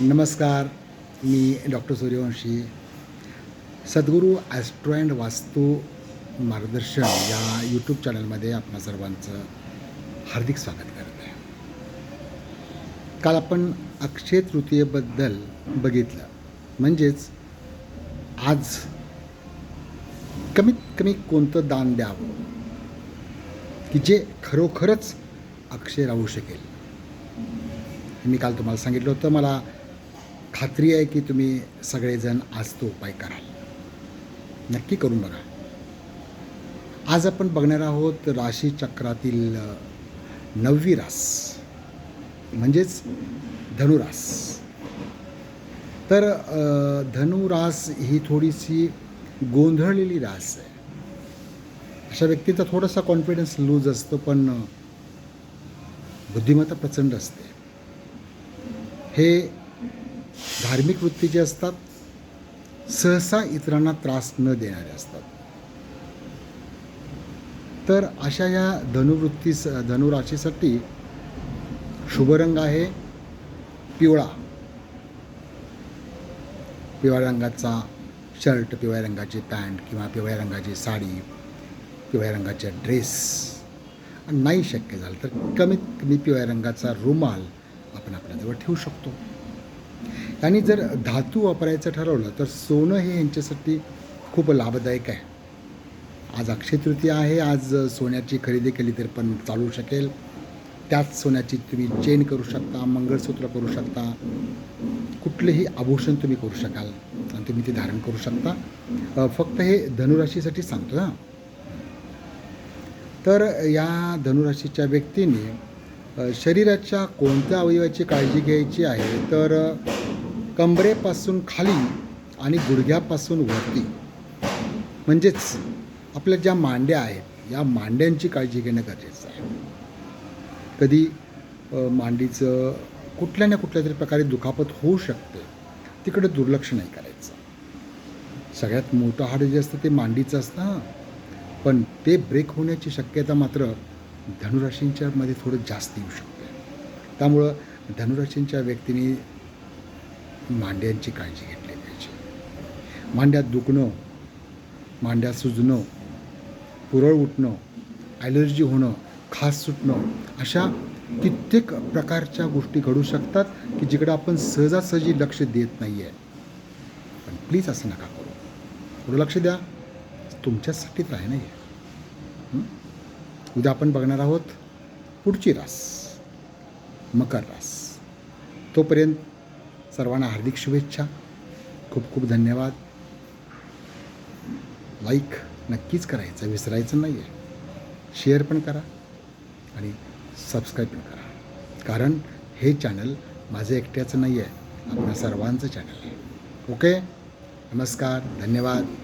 नमस्कार मी doctor Suryavanshi. Sadhguru Austro and वास्तू मार्गदर्शन या यूट्यूब चॅनलमध्ये आपणा सर्वांचं हार्दिक स्वागत करत आहे. काल आपण अक्षय तृतीयेबद्दल बघितलं. म्हणजेच आज कमीत कमी कोणतं दान द्यावं? की जे खरोखरच अक्षय राहू शकेल? मी काल तुम्हाला सांगितलं होतं. मला खात्री आहे की तुम्ही सगळेजण आज तो उपाय कराल. नक्की करून बघा. आज आपण बघणार आहोत राशीचक्रातील नववी रास म्हणजेच धनुरास. तर धनुरास ही थोडीशी गोंधळलेली रास आहे. अशा व्यक्तीचा थोडासा कॉन्फिडन्स लूज असतो पण बुद्धिमत्ता प्रचंड असते. हे धार्मिक वृत्तीचे असतात सहसा इतरांना त्रास न देणारे असतात. तर अशा या धनुवृत्तीस धनुराशीसाठी शुभ रंग आहे पिवळा. पिवळ्या रंगाचा शर्ट पिवळ्या रंगाची पॅन्ट किंवा पिवळ्या रंगाची साडी पिवळ्या रंगाचा ड्रेस. नाही शक्य झालं तर कमीत कमी पिवळ्या रंगाचा रुमाल आपण आपल्याजवळ ठेवू शकतो. आणि जर धातू वापरायचं ठरवलं तर सोनं हे यांच्यासाठी खूप लाभदायक आहे. आज अक्षय तृतीया आहे आज सोन्याची खरेदी केली तर पण चालू शकेल. त्याच सोन्याची तुम्ही चेन करू शकता मंगळसूत्र करू शकता कुठलेही आभूषण तुम्ही करू शकाल आणि तुम्ही ते धारण करू शकता. फक्त हे धनुराशीसाठी सांगतो हां. तर या धनुराशीच्या व्यक्तीने शरीराच्या कोणत्या अवयवाची काळजी घ्यायची आहे तर कंबरेपासून खाली आणि गुडघ्यापासून वरती. म्हणजेच आपल्या ज्या मांड्या आहेत या मांड्यांची काळजी घेणं गरजेचं आहे. कधी मांडीचं कुठल्या ना कुठल्या तरी प्रकारे दुखापत होऊ शकते तिकडे दुर्लक्ष नाही करायचं. सगळ्यात मोठं हाड जे असतं ते मांडीचं असतं हां. पण ते ब्रेक होण्याची शक्यता मात्र धनुराशींच्यामध्ये थोडं जास्त येऊ शकते. त्यामुळं धनुराशींच्या व्यक्तीने मांड्यांची काळजी घेतली पाहिजे. मांड्यात दुखणं मांड्या सुजणं पुरळ उठणं ॲलर्जी होणं खास सुटणं अशा कित्येक प्रकारच्या गोष्टी घडू शकतात की जिकडं आपण सहजासहजी लक्ष देत नाही आहे पण प्लीज असं नका करू. थोडं लक्ष द्या. तुमच्यासाठीच आहे नाही उद्या आपण बघणार आहोत पुढची रास मकर रास. तोपर्यंत सर्वांना हार्दिक शुभेच्छा. खूप खूप धन्यवाद. लाईक नक्कीच करायचं विसरायचं नाही आहे शेअर पण करा आणि सबस्क्राईब पण करा. कारण हे चॅनल माझं एकट्याचं नाही आहे आपल्या सर्वांचं चॅनल आहे. ओके नमस्कार धन्यवाद.